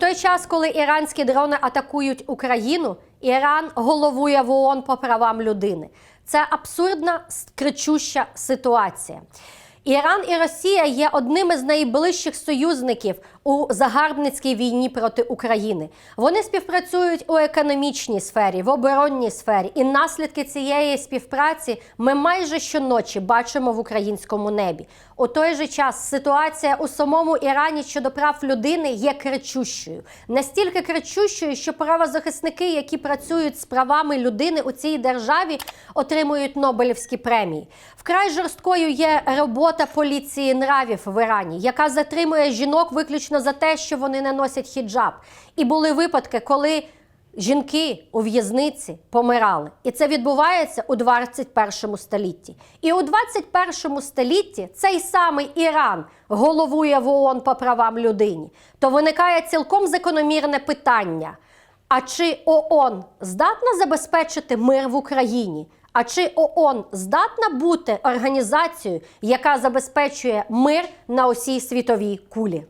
той час, коли іранські дрони атакують Україну, Іран головує в ООН по правам людини. Це абсурдна кричуща ситуація. Іран і Росія є одними з найближчих союзників у загарбницькій війні проти України. Вони співпрацюють у економічній сфері, в оборонній сфері, і наслідки цієї співпраці ми майже щоночі бачимо в українському небі. У той же час ситуація у самому Ірані щодо прав людини є кричущою. Настільки кричущою, що правозахисники, які працюють з правами людини у цій державі, отримують Нобелівські премії. Вкрай жорсткою є робота поліції нравів в Ірані, яка затримує жінок виключно за те, що вони не носять хіджаб. І були випадки, коли жінки у в'язниці помирали. І це відбувається у 21 столітті. І у 21 столітті цей самий Іран головує в ООН по правам людині. То виникає цілком закономірне питання. А чи ООН здатна забезпечити мир в Україні? А чи ООН здатна бути організацією, яка забезпечує мир на усій світовій кулі?